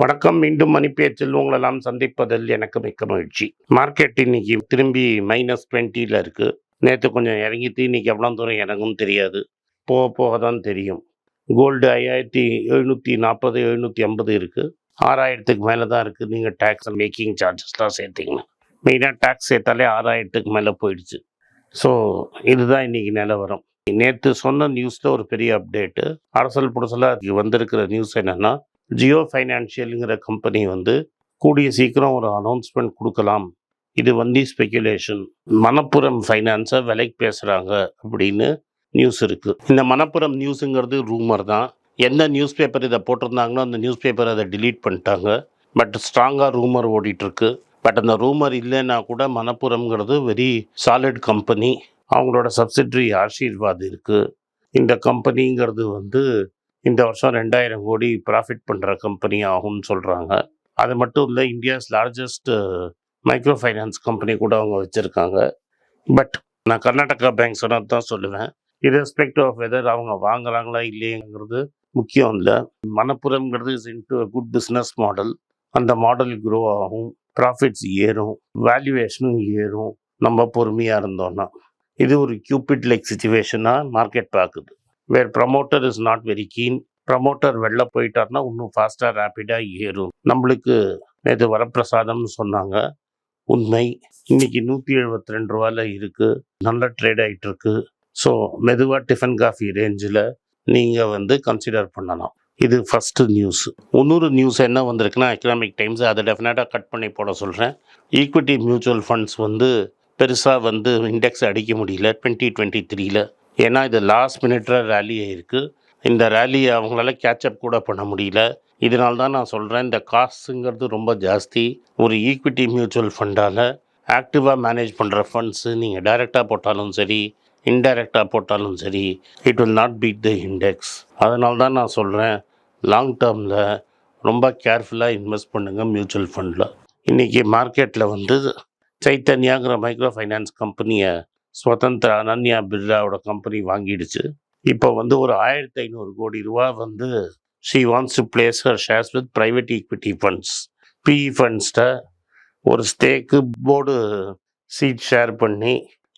வணக்கம். மீண்டும் மணிப்பேச்சில் செல்வங்களெல்லாம் சந்திப்பதில் எனக்கு மிக்க மகிழ்ச்சி. மார்க்கெட் இன்னைக்கு திரும்பி மைனஸ் டுவெண்ட்டியில் இருக்குது நேற்று கொஞ்சம் இறங்கிட்டு இன்னைக்கு எவ்வளோ தூரம் இறங்கும் தெரியாது. போக போக தான் தெரியும். கோல்டு ஐயாயிரத்தி எழுநூற்றி நாற்பது எழுநூற்றி ஐம்பது இருக்குது ஆறாயிரத்துக்கு மேலே தான் இருக்குது நீங்கள் டேக்ஸ் மேக்கிங் சார்ஜஸ்லாம் சேர்த்திங்கன்னா. மெயினாக டேக்ஸ் சேர்த்தாலே ஆறாயிரத்துக்கு மேலே போயிடுச்சு. ஸோ இதுதான் இன்னைக்கு நிலவரம் நேற்று சொன்ன நியூஸில் ஒரு பெரிய அப்டேட்டு அரசல் புடசலாக வந்திருக்கிற நியூஸ் என்னென்னா ஜியோ ஃபைனான்ஷியலுங்கிற கம்பெனி வந்து கூடிய சீக்கிரம் ஒரு அனௌன்ஸ்மெண்ட் கொடுக்கலாம். இது வந்து ஸ்பெக்குலேஷன் மணப்புறம் ஃபைனான்ஸை விலைக்கு பேசுகிறாங்க அப்படின்னு நியூஸ் இருக்குது இந்த மணப்புறம் நியூஸுங்கிறது ரூமர் தான். எந்த நியூஸ் பேப்பர் இதை போட்டிருந்தாங்களோ அந்த நியூஸ் பேப்பர் அதை டிலீட் பண்ணிட்டாங்க. பட் ஸ்ட்ராங்காக ரூமர் ஓடிட்டுருக்கு. பட் அந்த ரூமர் இல்லைன்னா கூட மணப்புறம்ங்கிறது வெரி சாலிட் கம்பெனி அவங்களோட சப்சிட்ரி ஆசீர்வாத் இருக்குது இந்த கம்பெனிங்கிறது வந்து இந்த வருஷம் ரெண்டாயிரம் கோடி ப்ராஃபிட் பண்ணுற கம்பெனி ஆகும்னு சொல்கிறாங்க அது மட்டும் இல்லை India's largest micro finance company கூட அவங்க வச்சுருக்காங்க. பட் நான் கர்நாடகா பேங்க் சொன்னது தான் சொல்லுவேன். Irrespective ஆஃப் வெதர் அவங்க வாங்குறாங்களா இல்லையங்கிறது முக்கியம் இல்லை. மனப்புறங்கிறது is into good business model அந்த மாடல் க்ரோ ஆகும் ப்ராஃபிட்ஸ் ஏறும் வேல்யூவேஷனும் ஏறும். நம்ம பொறுமையாக இருந்தோம்னா. இது ஒரு கியூபிட் லைக் சுச்சுவேஷனாக மார்க்கெட் பார்க்குது where promoter is not very keen promoter வெளில போயிட்டார்னா இன்னும் ஃபாஸ்ட்டாக ரேப்பிடாக ஏறும். நம்மளுக்கு நேற்று வரப்பிரசாதம்னு சொன்னாங்க. உண்மை. இன்னைக்கு நூற்றி எழுபத்தி ரெண்டு ரூபாயில் இருக்குது நல்ல ட்ரேட் ஆகிட்டு இருக்கு ஸோ மெதுவாக டிஃபன் காஃபி ரேஞ்சில் நீங்கள் வந்து கன்சிடர் பண்ணலாம். இது ஃபஸ்ட்டு நியூஸ் இன்னொரு நியூஸ் என்ன வந்திருக்குன்னா எக்கனாமிக் டைம்ஸ் அதை டெஃபினட்டாக கட் பண்ணி போட சொல்கிறேன் ஈக்விட்டி மியூச்சுவல் ஃபண்ட்ஸ் வந்து பெருசாக வந்து இண்டெக்ஸ் அடிக்க முடியல. டுவெண்ட்டி டுவெண்ட்டி த்ரீல ஏன்னா இது லாஸ்ட் மினிட்ல ரேலி ஆயிருக்கு இந்த ரேலியை அவங்களால கேட்சப் கூட பண்ண முடியல. இதனால தான் நான் சொல்கிறேன் இந்த காசுங்கிறது ரொம்ப ஜாஸ்தி. ஒரு ஈக்விட்டி மியூச்சுவல் ஃபண்டால் ஆக்டிவாக மேனேஜ் பண்ணுற ஃபண்ட்ஸு நீங்கள் டைரெக்டாக போட்டாலும் சரி இன்டைரக்டாக போட்டாலும் சரி it will not beat the index அதனால தான் நான் சொல்கிறேன் லாங் டேர்மில் ரொம்ப கேர்ஃபுல்லாக இன்வெஸ்ட் பண்ணுங்கள் மியூச்சுவல் ஃபண்டில் இன்றைக்கி மார்க்கெட்டில் வந்து சைத்தன்யாங்கிற மைக்ரோ ஃபைனான்ஸ் கம்பெனியை ஸ்வதந்திர அனன்யா பிர்லாவோட கம்பெனி வாங்கிடுச்சு. இப்போ வந்து ஒரு ஆயிரத்தி ஐநூறு கோடி ரூபா வந்து she wants to place her shares with private equity funds PE ஃபண்ட்ஸ்ட ஒரு ஸ்டேக்கு போர்டு சீட் ஷேர் பண்ணி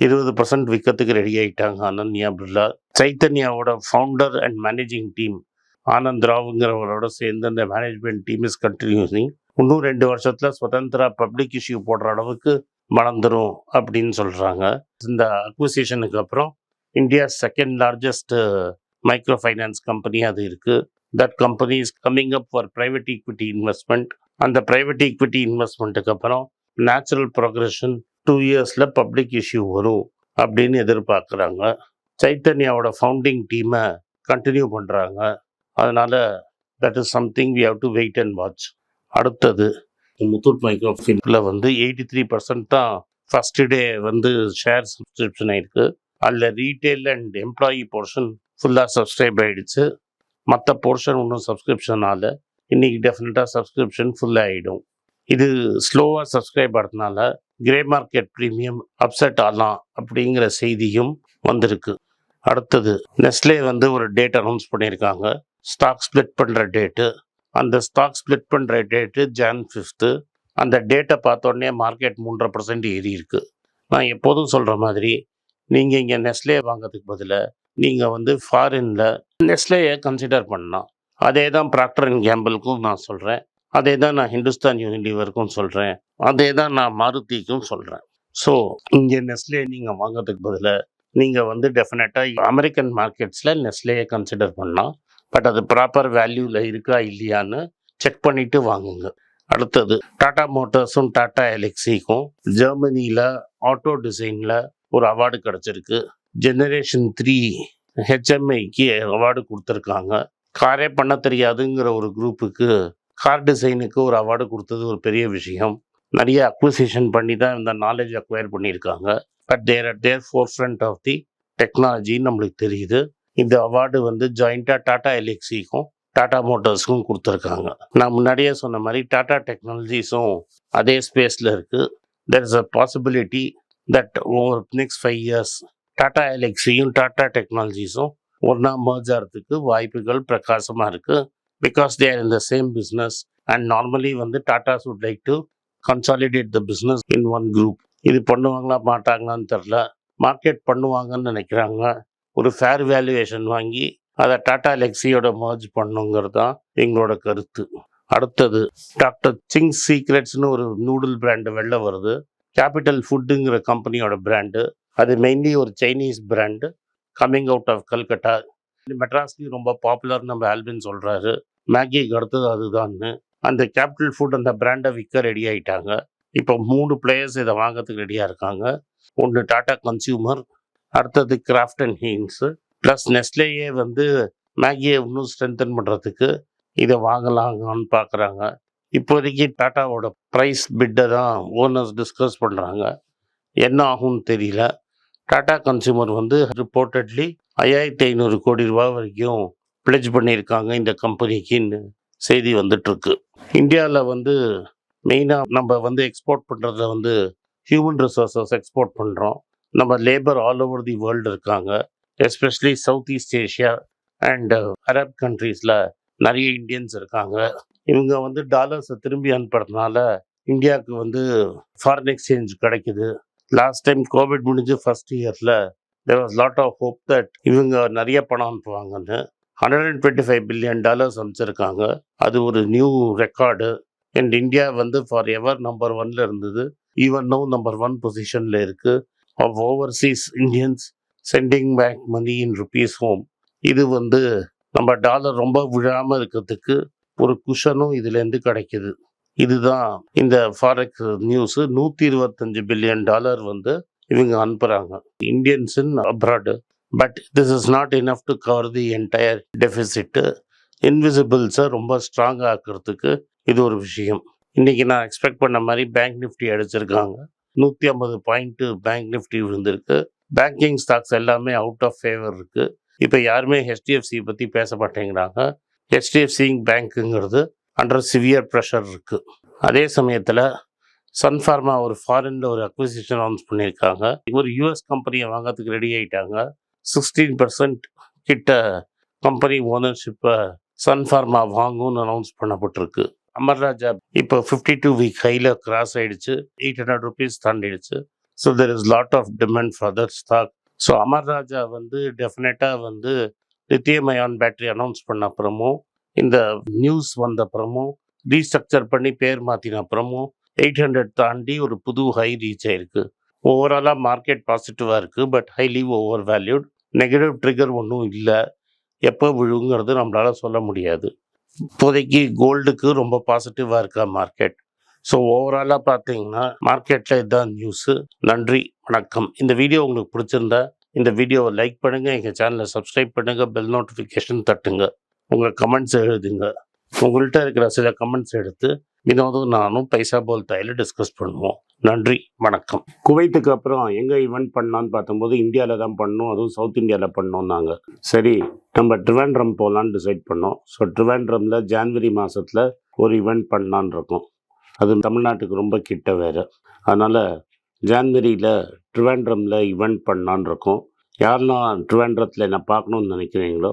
இருபது பர்சன்ட் விற்கிறதுக்கு ரெடி ஆகிட்டாங்க Ananya Birla. சைத்தன்யாவோட founder and managing team Anand ராவுங்கிறவரோட சேர்ந்து அந்த மேனேஜ்மெண்ட் டீம் இஸ் கண்டினியூசிங் இன்னும் ரெண்டு வருஷத்தில் சுதந்திரா பப்ளிக் இஷ்யூ போடுற அளவுக்கு வளர்ந்துரும் அப்படின்னு சொல்கிறாங்க இந்த அக்விசிஷனுக்கு அப்புறம் India second largest micro finance company அது இருக்குது that company is coming up for private equity investment அந்த ப்ரைவேட் ஈக்விட்டி இன்வெஸ்ட்மெண்ட்டுக்கு அப்புறம் நேச்சுரல் ப்ரோக்ரஷன் டூ இயர்ஸில் பப்ளிக் இஷ்யூ வரும் அப்படின்னு எதிர்பார்க்குறாங்க. சைத்தன்யாவோட ஃபவுண்டிங் டீமை கண்டினியூ பண்ணுறாங்க அதனால் that is something we have to wait and watch அடுத்தது முத்தூட் மைக்ரோ ஃபின்ல வந்து எயிட்டி த்ரீ பர்சன்ட் தான் ஃபர்ஸ்ட் டே வந்து ஷேர் சப்ஸ்கிரிப்ஷன் ஆயிருக்கு. அதில் ரீட்டெயில் அண்ட் எம்ப்ளாயி போர்ஷன் ஃபுல்லாக சப்ஸ்கிரைப் ஆகிடுச்சு மற்ற போர்ஷன் ஒன்றும் சப்ஸ்கிரிப்ஷன் இன்றைக்கி இன்னைக்கு டெஃபினட்டாக சப்ஸ்கிரிப்ஷன் ஃபுல்லாக ஆகிடும் இது ஸ்லோவாக சப்ஸ்கிரைப் ஆகிறதுனால கிரே மார்க்கெட் ப்ரீமியம் அப்செட் ஆகலாம் அப்படிங்கிற செய்தியும் வந்திருக்கு. அடுத்தது நெஸ்லே வந்து ஒரு டேட் அனௌன்ஸ் பண்ணியிருக்காங்க. ஸ்டாக் ஸ்ப்ளிட் பண்ணுற டேட்டு. அந்த ஸ்டாக் ஸ்ப்ளிட் பண்ணுற டேட்டு ஜான் ஃபிஃப்த்து அந்த டேட்டை பார்த்தோன்னே மார்க்கெட் மூன்றரை பர்சன்ட் ஏறி இருக்கு. நான் எப்போதும் சொல்கிற மாதிரி நீங்கள் இங்கே நெஸ்லே வாங்குறதுக்கு பதிலாக நீங்கள் வந்து ஃபாரினில் நெஸ்லேயை கன்சிடர் பண்ணலாம். அதே தான் ப்ராக்டர் அண்ட் கேம்பிளுக்கும் நான் சொல்கிறேன் அதே தான் நான் ஹிந்துஸ்தான் யூனிலிவருக்கும் சொல்கிறேன் அதே தான் நான் மாருதிக்கும் சொல்கிறேன் ஸோ இங்கே நெஸ்லே நீங்கள் வாங்குறதுக்கு பதிலாக நீங்கள் வந்து டெஃபினட்டாக அமெரிக்கன் மார்க்கெட்ஸில் நெஸ்லேயை கன்சிடர் பண்ணலாம். பட் அது ப்ராப்பர் வேல்யூவில் இருக்கா இல்லையான்னு செக் பண்ணிவிட்டு வாங்குங்க. அடுத்தது டாடா மோட்டார்ஸும் டாடா எலெக்ஸிக்கும் ஜெர்மனியில் ஆட்டோ டிசைனில் ஒரு அவார்டு கிடச்சிருக்கு. ஜெனரேஷன் த்ரீ ஹெச்எம்ஐக்கு அவார்டு கொடுத்துருக்காங்க. காரே பண்ண தெரியாதுங்கிற ஒரு குரூப்புக்கு கார் டிசைனுக்கு ஒரு அவார்டு கொடுத்தது ஒரு பெரிய விஷயம். நிறைய அக்விசிஷன் பண்ணி தான் இந்த நாலேஜ் அக்வயர் பண்ணியிருக்காங்க. But they're at the forefront of the டெக்னாலஜின்னு நம்மளுக்கு தெரியுது. இந்த அவார்டு வந்து ஜாயிண்டாக டாடா எலெக்ஸிக்கும் டாடா மோட்டார்ஸ்க்கும் கொடுத்துருக்காங்க. நான் முன்னாடியே சொன்ன மாதிரி டாடா டெக்னாலஜிஸும் அதே ஸ்பேஸில் இருக்குது there is a possibility that over next five years Tata எலெக்ஸியும் Tata டெக்னாலஜிஸும் ஒன்றா மர்ஜ் ஆகிறதுக்கு வாய்ப்புகள் பிரகாசமாக இருக்குது because they are in the same business and normally வந்து Tatas would like to consolidate the business in one group இது பண்ணுவாங்களா மாட்டாங்களான்னு தெரில மார்க்கெட் பண்ணுவாங்கன்னு நினைக்கிறாங்க. ஒரு ஃபேர் வேல்யூவேஷன் வாங்கி அதை டாடா லெக்ஸியோட மர்ஜ் பண்ணுங்கிறது தான் எங்களோட கருத்து. அடுத்தது டாக்டர் சிங் சீக்ரெட்ஸ்னு ஒரு நூடுல் பிராண்டு வெளில வருது. கேபிட்டல் ஃபுட்டுங்கிற கம்பெனியோட பிராண்டு அது மெயின்லி ஒரு Chinese brand coming out of Calcutta மெட்ராஸ்லேயும் ரொம்ப பாப்புலர் நம்ம ஆல்பின் சொல்கிறாரு மேகிக்கு அடுத்தது அதுதான்னு. அந்த கேபிட்டல் ஃபுட் அந்த பிராண்டை விற்க ரெடி ஆகிட்டாங்க இப்போ மூணு பிளேயர்ஸ் இதை வாங்குறதுக்கு ரெடியாக இருக்காங்க. ஒன்று டாடா கன்சியூமர் அடுத்தது கிராஃப்ட் அண்ட் ஹீன்ஸு ப்ளஸ் நெஸ்லேயே வந்து மேகியை இன்னும் ஸ்ட்ரென்தன் பண்ணுறதுக்கு இதை வாங்கலாங்கன்னு பார்க்குறாங்க. இப்போதைக்கு டாட்டாவோட ப்ரைஸ் பிட்டை தான் ஓனர்ஸ் டிஸ்கஸ் பண்ணுறாங்க என்ன ஆகும்னு தெரியல. டாடா கன்சியூமர் வந்து ரிப்போர்ட்டட்லி ஐயாயிரத்தி ஐநூறு கோடி ரூபா வரைக்கும் பிளெஜ் பண்ணியிருக்காங்க இந்த கம்பெனிக்குன்னு செய்தி வந்துட்டுருக்கு. இந்தியாவில் வந்து மெயினாக நம்ம வந்து எக்ஸ்போர்ட் பண்ணுறத வந்து ஹியூமன் ரிசோர்ஸஸ் எக்ஸ்போர்ட் பண்ணுறோம் நம்ம labour all over the world இருக்காங்க. Especially south east Asia and Arab கண்ட்ரீஸில் நிறைய இந்தியன்ஸ் இருக்காங்க. இவங்க வந்து டாலர்ஸை திரும்பி அனுப்புறதுனால இந்தியாவுக்கு வந்து ஃபாரின் எக்ஸ்சேஞ்ச் கிடைக்குது. லாஸ்ட் டைம் கோவிட் முடிஞ்சு ஃபர்ஸ்ட் இயரில் there was lot of hope that இவங்க நிறைய பணம் அனுப்புவாங்கன்னு. Hundred and twenty five billion dollars அனுப்பிச்சிருக்காங்க. அது ஒரு நியூ ரெக்கார்டு அண்ட் இந்தியா வந்து ஃபார் எவர் நம்பர் ஒன்ல இருந்தது. ஈவன் நோ நம்பர் ஒன் பொசிஷனில் இருக்குது of overseas Indians sending back money in rupees home இது வந்து நம்ம டாலர் ரொம்ப விழாமல் இருக்கிறதுக்கு ஒரு குஷனும் இதுலேருந்து கிடைக்குது. இதுதான் இந்த ஃபாரெக்ஸ் நியூஸு நூற்றி இருபத்தஞ்சு பில்லியன் டாலர் வந்து இவங்க அனுப்புகிறாங்க Indians in abroad but this is not enough to cover the entire deficit இன்விசிபிள்ஸை ரொம்ப ஸ்ட்ராங் ஆக்கிறதுக்கு இது ஒரு விஷயம். இன்றைக்கி நான் எக்ஸ்பெக்ட் பண்ண மாதிரி பேங்க் நிஃப்டி அடிச்சிருக்காங்க. நூற்றி ஐம்பது பாயிண்ட்டு பேங்க் நிஃப்டி விழுந்திருக்கு. பேங்கிங் ஸ்டாக்ஸ் எல்லாமே அவுட் ஆஃப் ஃபேவர் இருக்குது இப்போ யாருமே ஹெச்டிஎஃப்சி பற்றி பேச மாட்டேங்கிறாங்க. ஹெச்டிஎஃப்சி பேங்க்குங்கிறது அண்டர் சிவியர் ப்ரெஷர் இருக்குது அதே சமயத்தில் சன்ஃபார்மா ஒரு ஃபாரினில் ஒரு அக்விசிஷன் அனௌன்ஸ் பண்ணியிருக்காங்க. ஒரு யூஎஸ் கம்பெனியை வாங்கிறதுக்கு ரெடி ஆகிட்டாங்க சிக்ஸ்டீன் பர்சன்ட் கிட்ட கம்பெனி ஓனர்ஷிப்பை சன்ஃபார்மா வாங்கும்னு அனௌன்ஸ் பண்ணப்பட்டிருக்கு. அமர்ராஜா இப்போ ஃபிஃப்டி டூ வீக் ஹையில் கிராஸ் ஆகிடுச்சு eight hundred rupees தாண்டிடுச்சு so there is lot of demand for that stock so Amara Raja வந்து டெஃபினட்டாக வந்து லித்தியம் அயான் பேட்டரி அனௌன்ஸ் பண்ண அப்புறமும் இந்த நியூஸ் வந்த அப்புறமும் ரீஸ்ட்ரக்சர் பண்ணி பேர் மாற்றின அப்புறமும் எயிட் ஹண்ட்ரட் தாண்டி ஒரு புது ஹை ரீச் ஆயிருக்கு. ஓவராலாக மார்க்கெட் பாசிட்டிவாக இருக்குது but highly over valued negative trigger ஒன்றும் இல்லை. எப்போ விழுங்கிறது நம்மளால் சொல்ல முடியாது. இப்போதைக்கு கோல்டுக்கு ரொம்ப பாசிட்டிவாக இருக்கா மார்க்கெட் ஸோ ஓவராலாக பார்த்தீங்கன்னா மார்க்கெட்டில் இதுதான் நியூஸு நன்றி வணக்கம். இந்த வீடியோ உங்களுக்கு பிடிச்சிருந்தா இந்த வீடியோவை லைக் பண்ணுங்கள் எங்கள் சேனலை சப்ஸ்கிரைப் பண்ணுங்கள் பெல் நோட்டிஃபிகேஷன் தட்டுங்க. உங்கள் கமெண்ட்ஸ் எழுதுங்க. உங்கள்கிட்ட இருக்கிற சில கமெண்ட்ஸ் எடுத்து வினோதும் நானும் பைசா போல் தாயில் டிஸ்கஸ் பண்ணுவோம். நன்றி வணக்கம். குவைத்துக்கு அப்புறம் எங்கே இவெண்ட் பண்ணலான்னு பார்த்தம்போது இந்தியாவில் தான் பண்ணோம் அதுவும் சவுத் இந்தியாவில் பண்ணோம் நாங்கள் சரி நம்ம ட்ரிவாண்ட்ரம் போகலான்னு டிசைட் பண்ணோம். ஸோ ட்ரிவாண்ட்ரமில் ஜான்வரி மாதத்தில் ஒரு ஈவெண்ட் பண்ணலான்னு இருக்கோம். அது தமிழ்நாட்டுக்கு ரொம்ப கிட்ட வேறு. அதனால் ஜான்வரியில் ட்ரிவாண்ட்ரமில் இவெண்ட் பண்ணலான்னு இருக்கோம். யாரெல்லாம் ட்ரிவாண்ட்ரத்தில் என்ன பார்க்கணுன்னு நினைக்கிறீங்களோ